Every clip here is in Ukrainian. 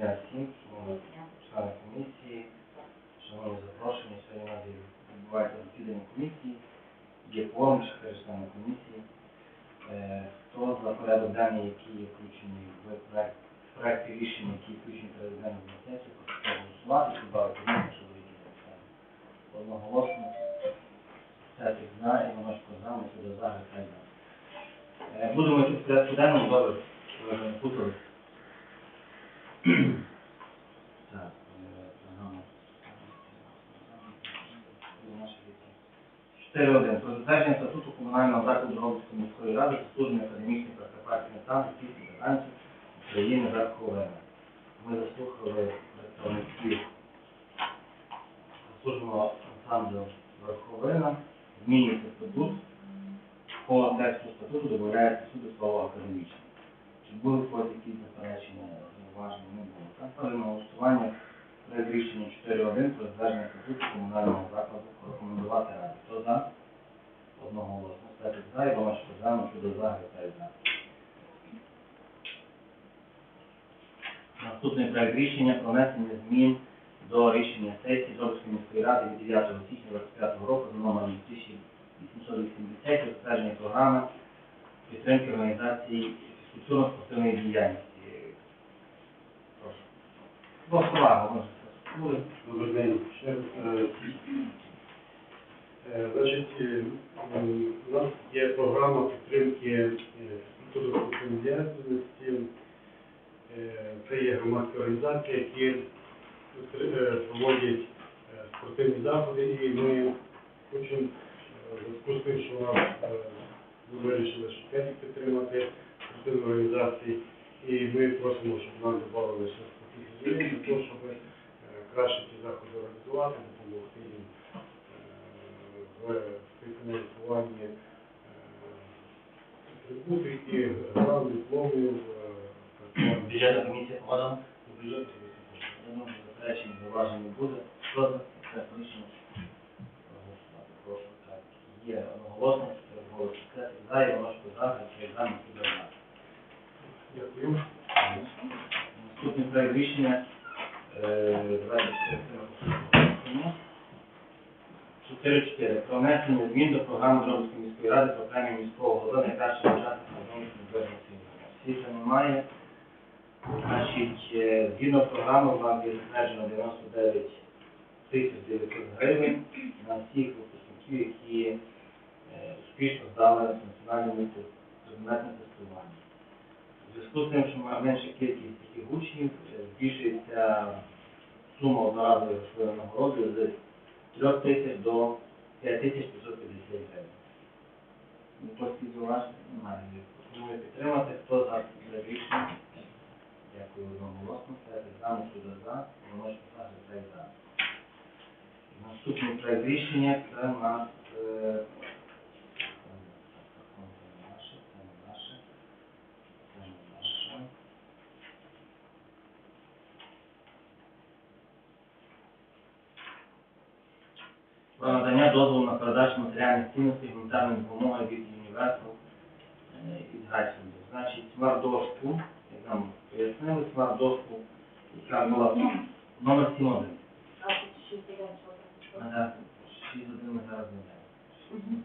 дня всім, шановні члени комісії, шановні запрошені. Сьогодні нас відбувається засідання комісії, є форум члени комісії. Е, Хто за порядок денний, які є включені в проекті рішення, які включені денний на сесію, прошу проголосувати, добавити зміни, що ви написали. Одноголосно, Сесік за, Іваночко за, Микола за, Грицай за. Е, Будемо в порядку денному, добре, путали. Так, програма. 4.1. Про затвердження статуту комунального закладу Дрогобицької міської ради заслужений академічний прикарпатський танців пісні та танців України. Ми заслухали представників заслуженого ансамблю Верховина. Змінюється статут. По тексту статуту додається сюди слово академічне. Чи були якісь заперечення, зауваження? Не було. Ставлю на голосування проект рішення 4.1 про затвердження статуту комунального закладу рекомендувати раді. Хто за? Одноголосно. Статус за, Іванович Козану, щодо за, Грицай за. Наступний проект рішення про внесення змін до рішення сесії Зробської міської ради від 9 січня 25 року за номером 2880 про затвердження програми підтримки організації фізкультурно-спортивної діяльності. Прошу. Просто увагу, може, фізкультури. Добрий е, е, е, у нас є програма підтримки фізкультурно-спортивної діяльності. Це є громадські організації, які проводять спортивні заходи, ми хочемо зв'язку з тим, вирішили, що підтримати спортивні організації, і ми просимо, щоб нам додали гривень для того, щоб е, краще ці заходи організувати, допомогти їм е, в фінансуванні атрибутів і грам, дипломів, е, Бюджетна комісія подана. Бюджет комісія заперечень, зауважень не буде. Хто за це рішення? Проголосувати. Прошу. Так, є одноголосно, голоси. Це за, Іваночко за, Грицай за, Микола за. Дякую. Наступний проект рішення, е, це 4.4. Про внесення змін до програми Дробської міської ради про премію міського голови найкращого учасника Дробської міської Світа немає. Значить, е, згідно програми, у нас є затверджено 99 тисяч 900 гривень на всіх випускників, які е, успішно здали національне предметне тестування. Зв'язку з тим, що менша кількість таких учнів, е, збільшується сума одноразової грошової нагороди з 3 тисяч до 5 тисяч 550 гривень. Ніхто зауважень немає. Пропоную підтримати. Хто за це рішення? Дякую одноголосно. Все за, Микола за, за, Грицай за. Наступний проект рішення це у нас передачу матеріальних цінностей гуманітарної допомоги від Universal е, із Гайсенду. Значить, смарт-дошку, як нам пояснили, смарт-дошку, яка була номер 7.1. Ага, 6.1 ми зараз не даємо.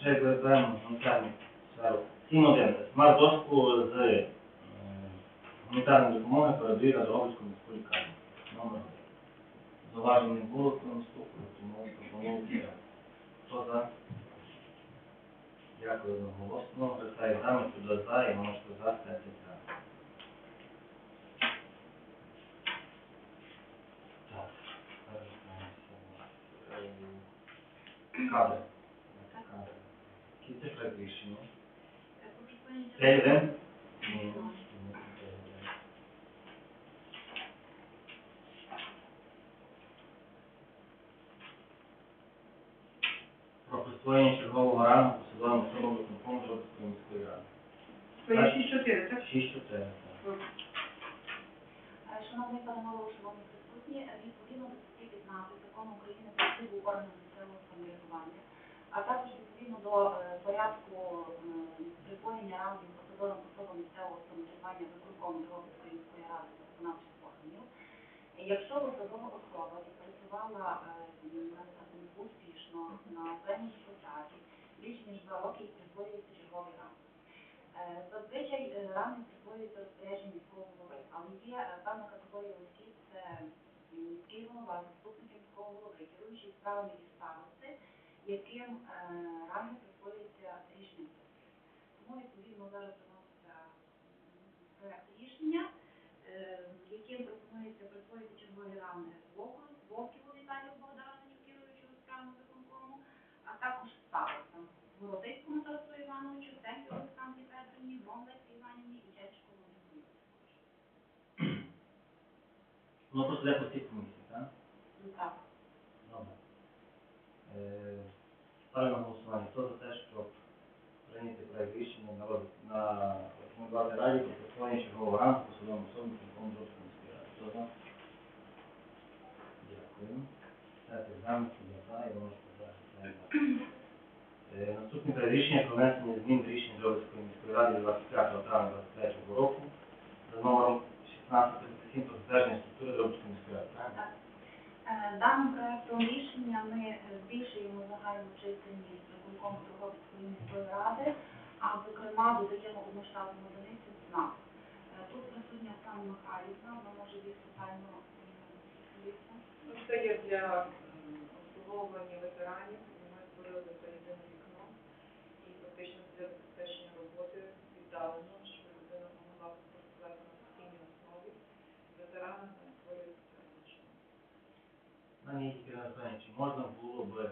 Вже як вибираємо гуманітарну сферу. 7.1. Смарт-дошку з е, гуманітарної допомоги передає на Дрогобицьку міську лікарню. Номер 1. Зауважень не було, коли наступно, тому пропоную підтримати. Хто за? Дякую одноголосно. Грицай за, Микола за, за, Стецик за. Так, зараз дивимося. Е, Кадри. Кадри. Які це проект рішення? Це йде? Ні. Ні, це йде. Про чергового рангу посадовим особам виконкому Жовтської міської ради. То є 6-4, так? 6-4. так. Шановний пане голово, шановні присутні, е, відповідно до статті 15 закону України про службу органів місцевого самоврядування, а також відповідно до е, порядку е, рангів посадовим особам місцевого самоврядування виконком Дрогобицької міської ради та виконавчих органів. Якщо посадова особа відпрацювала е, успішно на певній посаді більш ніж два роки і присвоюється черговий ранг. Е, Зазвичай е, ранги присвоюються розпорядженням міського голови, але є певна категорія осіб, це міський голова, заступники міського голови, керуючі справами і старости, яким ранги присвоюються рішенням. Тому відповідно зараз виноситься м, проект рішення, яким пропонується присвоїти чергові Вовку- Вовківу Віталію Богдановичу, керуючого справами виконкому, а також старостам Городицькому Тарасу Івановичу, Теньків Олександрі Петрівні, Гром Іванівні і Чечку Володимиру. Ну, просто для постійних комісій, так? Ну так. Добре. Е, Ставлю на голосування. Хто за те, щоб прийняти проект рішення на рекомендувати раді про присвоєння чергового ранку посадовим особам Кондорській раді. Хто за? Дякую. Дати замок, за, я можу сказати. Е, наступне це рішення про внесення змін до рішення Жовтської міської ради 25 травня 23 року за номером 1637 про затвердження структури Жовтської міської ради. Так. Е, даним проектом рішення ми е, збільшуємо загальну чисельність виконкому Духовської міської ради, а зокрема додаємо у масштабному одиниці 12. Розповісти. Ну, Це є для обслуговування ветеранів. Ми створили це єдине вікно і фактично для забезпечення роботи віддалено, щоб людина могла працювати на постійній основі. Ветеранам ми створюємо це є тільки одне питання, чи можна було б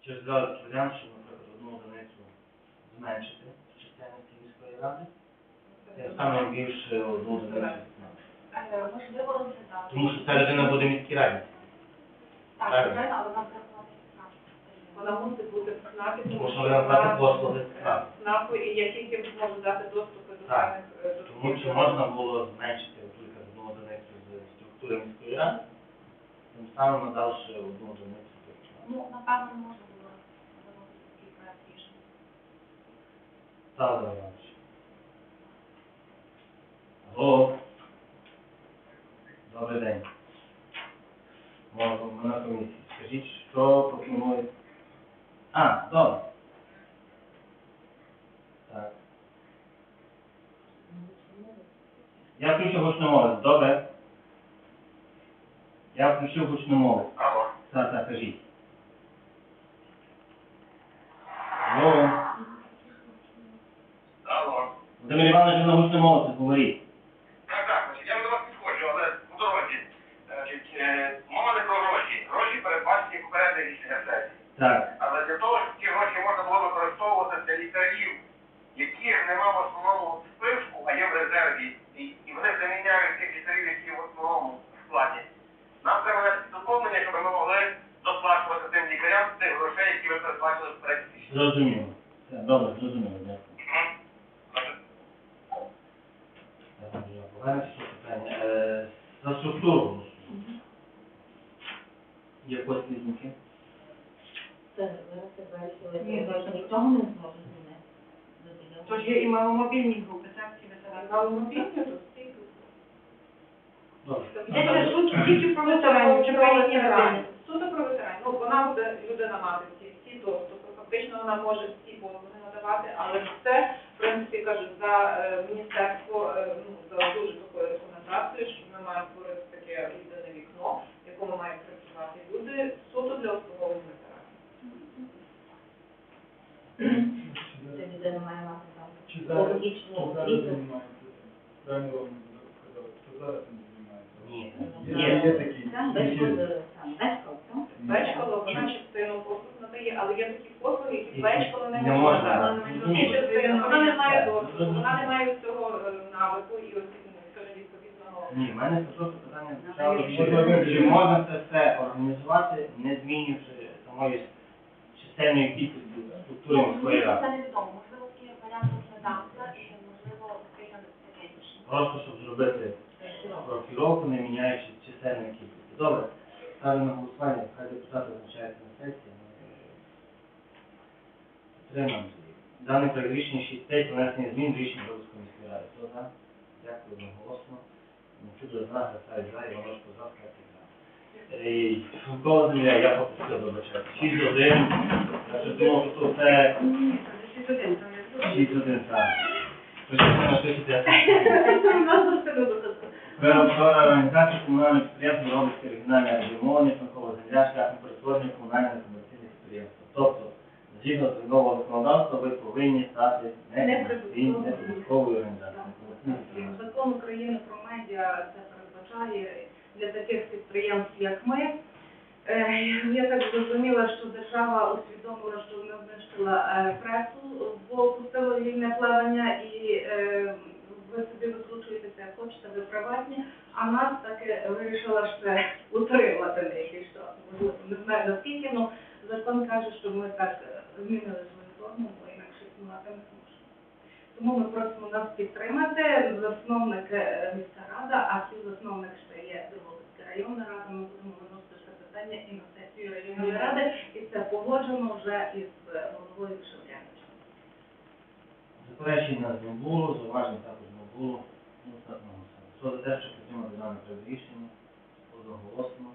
через варіант, щоб, наприклад, одну одиницю зменшити в чисельності міської ради, тим самим більше одну одиницю. Е, Можливо розглядати. Тому що ця людина буде міській раді. Так, правильно. звичайно, але вона буде платити. Вона мусить бути в Тому що вона платить послуги ЦНАП. І я тільки можу дати доступи до Так. певних е, до Тому всіх, е, можна було зменшити наприклад, одну одиницю з структури міської ради, тим самим надавши одну одиницю. Ну, напевно, можна було виносити такий проект рішення. Ставлю Іванович. Алло. Добрий день. Можемо, ми на комісії. Скажіть, що пропонує... А, добре. Так. Я включив гучномовець, добре? Я включив гучномовець. Алло. Так, так, кажіть. Алло. Алло. Володимир Іванович, ви на гучномовці, говоріть. Так, так, значить, я до вас підходжу, але у дорозі. Значить, е, мова не про гроші. Гроші передбачені попереднє рішення сесії. Так. Але для того, щоб ці гроші можна було використовувати для лікарів, яких нема в основному списку, а є в резерві, і, і вони заміняють тих лікарів, які в основному складі. Нам треба внести доповнення, щоб ми могли доплачувати лікарям тих грошей, які ви передбачили в проєкті. Зрозуміло. Добре, зрозуміло, дякую. Е, За структуру. Є послідники? Ніхто не зможе змінити. Тож є і маломобільні групи, так, ці ветерани. Маломобільні. Добре. Йдеться тут тільки про ветеранів, чи про їхні родини. Суто про ветеранів. Ну, вона буде мати всі, всі доступи. Фактично вона може всі послуги надавати, але це, в принципі, кажуть, за е, міністерство, е, ну, за дуже такою рекомендацією, що ми маємо створити таке єдине вікно, в якому мають працювати люди суто для обслуговування ветеранів. Це людина має мати там Чи зараз, освіту. Правильно вам цим займається? Ні. Є, є такі. Там які- вишколи, там вишкол, там. Бечкало, вона частину послуг надає, але є такі послуги, які Які бечкало не може частини, Вона не має зрозуміло. вона не має цього е, навику і ну, скажімо, відповідного. Ні, в мене просто питання Ну, звучало, чи, можна це все організувати, не змінюючи самої чисельної кількості структури Ну, міської ради. це невідомо. Можливо, такий варіант розглядався і, можливо, прийняти таке рішення. Просто щоб зробити профіловку, не міняючи чисельної кількості. Добре, ставлю на голосування, хай депутати визначаються на сесії. Підтримаємо. Дане проект рішення 6 внесення змін рішення за. Дякую одноголосно. Чудо за, Грицай за, Іваношко за, Скрипник за. Е, земля, я попросив вибачати. 6-1. Я ще думав, що це Шість один, там є 6-1 так. Нас достатньо доказу. Виробництва організації комунальних підприємств Робицьке регіональне регіоновання Франкова земля шляхом перетворення комунальних комерційних підприємств. Тобто, згідно з нового законодавства, ви повинні стати неприбутковою організацією. Закон України про медіа це передбачає для таких підприємств, як ми. Е, Я так зрозуміла, що держава усвідомила, що вона знищила е, пресу, бо пустила вільне плавання і е, ви собі викручуєтеся, як хочете, ви приватні, а нас таки вирішила ще утримати деякі що. Не знаю наскільки, але закон каже, що ми так змінили свою форму, бо інакше існувати не зможемо. Тому ми просимо нас підтримати. Засновник е, міська рада, а співзасновник ще є Дрогобицька районна рада. Ми будемо виносити ще питання і на сесію районної ради, і це погоджено вже із е, головою Шевляничем. Заперечень нас не було, зауважень також не було. Ну, так, ну, все. Хто за те, що підтримати дане рішення? Одноголосно.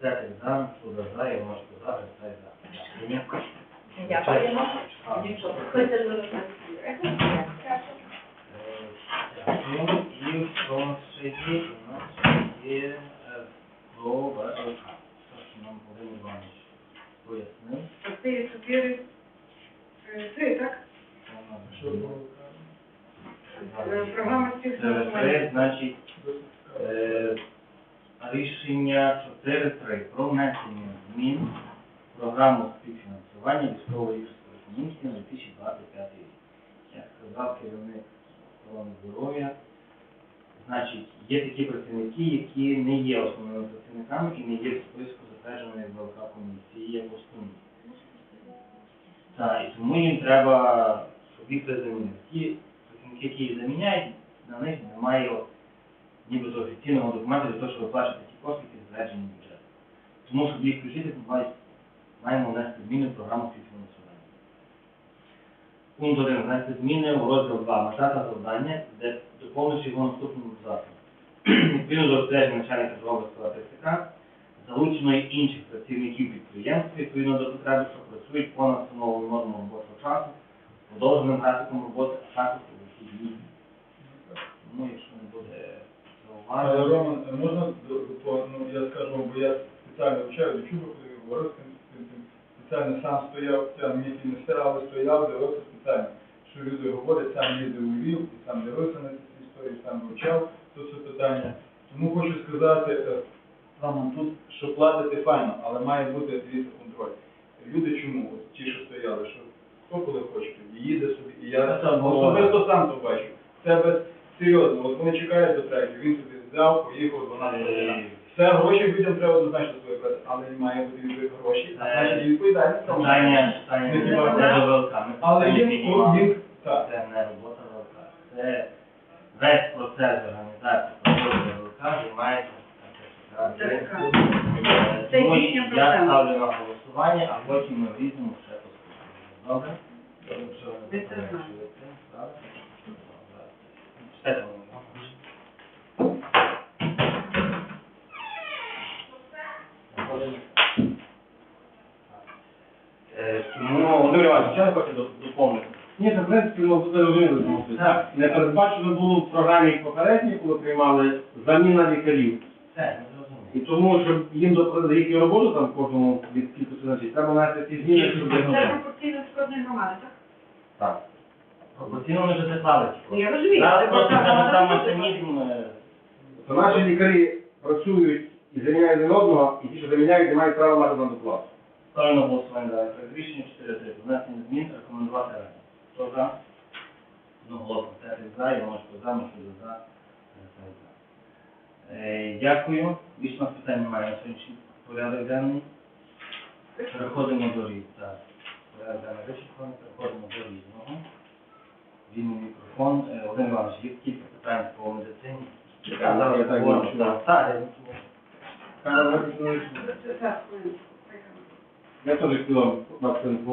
П'ятий за, Шуда за, Іваношко за, Грицай за. Дякую. Дякуємо. Дякую. І ще є? У нас є ВЛК. Те, що нам Володимир Іванович пояснив. Чотири, чотири, три, так? Програма співфінансування. значить, рішення 4.3 про внесення змін в програму співфінансування військово-лікарської комісії на 2025 рік. Як сказав керівник охорони здоров'я, значить, є такі працівники, які не є основними працівниками і не є в списку затвердженої ВЛК комісії, як основні. Так, і тому їм треба, їх це замінити. Ті працівники, які їх заміняють, на них немає нібито офіційного документу для того, щоб виплачувати ті кошти, які затверджені бюджетом. Тому, щоб їх включити, ми маємо- внести зміни в програму співфінансування. Пункт 1. Внести зміни у розділ 2. Мета та завдання, де доповниш його наступним абзацом. Відповідно до розпорядження начальника Дрогобицького ТЦК, залучено й інших працівників підприємства, відповідно до потреби, що працюють понад встановлену норму робочого часу, подовженим графіком роботи, а також у вихідні. Ну, якщо не буде Але. Роман, можна, ну, я скажу бо я спеціально вчаю, коли говорив з спеціально сам стояв, сам мені не став, але стояв, дивився спеціально, що люди говорять, сам їздив у Львів, сам дивився на ці історії, сам вивчав то це питання. Тому хочу сказати, е, тут, що платити файно, але має бути дивіться контроль. Люди чому? От ті, що стояли, що хто коли хоче, тоді їде собі, і я Це особисто сам то бачу. Це без серйозно, от вони чекають до третього, він собі взяв, поїхав 12 годин. Все, гроші людям треба однозначно брати, але не має бути від гроші, а Це- значить і відповідальність. там. Питання, питання Не хіба це. Ми Але піднімали. їм, так. Це не робота ВЛК. Це весь процес організації роботи ВЛК займається ТЦК. Е, Це Тому їхня я ставлю на голосування, а потім ми візьмемо ще послухаємо. Добре? Ви Ви це знаєте. Тому, Володимир Іванович, ви хочете доп- доповнити? Ні, це в принципі ми все розуміли, тому що Так. не передбачено було в програмі попередній, коли приймали заміна лікарів. Все, ми зрозуміли. І тому, щоб їм доплатити їхню роботу там кожному від кількості значить, треба внести ці зміни, щоб Це їх пропорційно з кожної громади, так? Так. Пропорційно ми вже ці Ну, Я розумію, але Зараз просто громада сам механізм. е, То наші лікарі працюють і заміняють один одного, і ті, що заміняють, не мають права мати на доплату. Ставлю на голосування далі. Проект рішення 4.3. Внесення змін рекомендувати раді. Хто за? Ну, голосно. П'ятий за, Іваночко за, Мишуля за. Грицай за. Е, Дякую. Більше у нас питань немає на сьогоднішній порядок денний. Переходимо до різного. Так. Порядок денний вичерпаний. Переходимо до різного. Вільний мікрофон. Е, Володимир Іванович, є кілька питань по медицині. Так, Зараз я так говоримо. бачу. Так, так, я бачу. Камера виключена. Так, Я теж хотів вам вас поінформувати.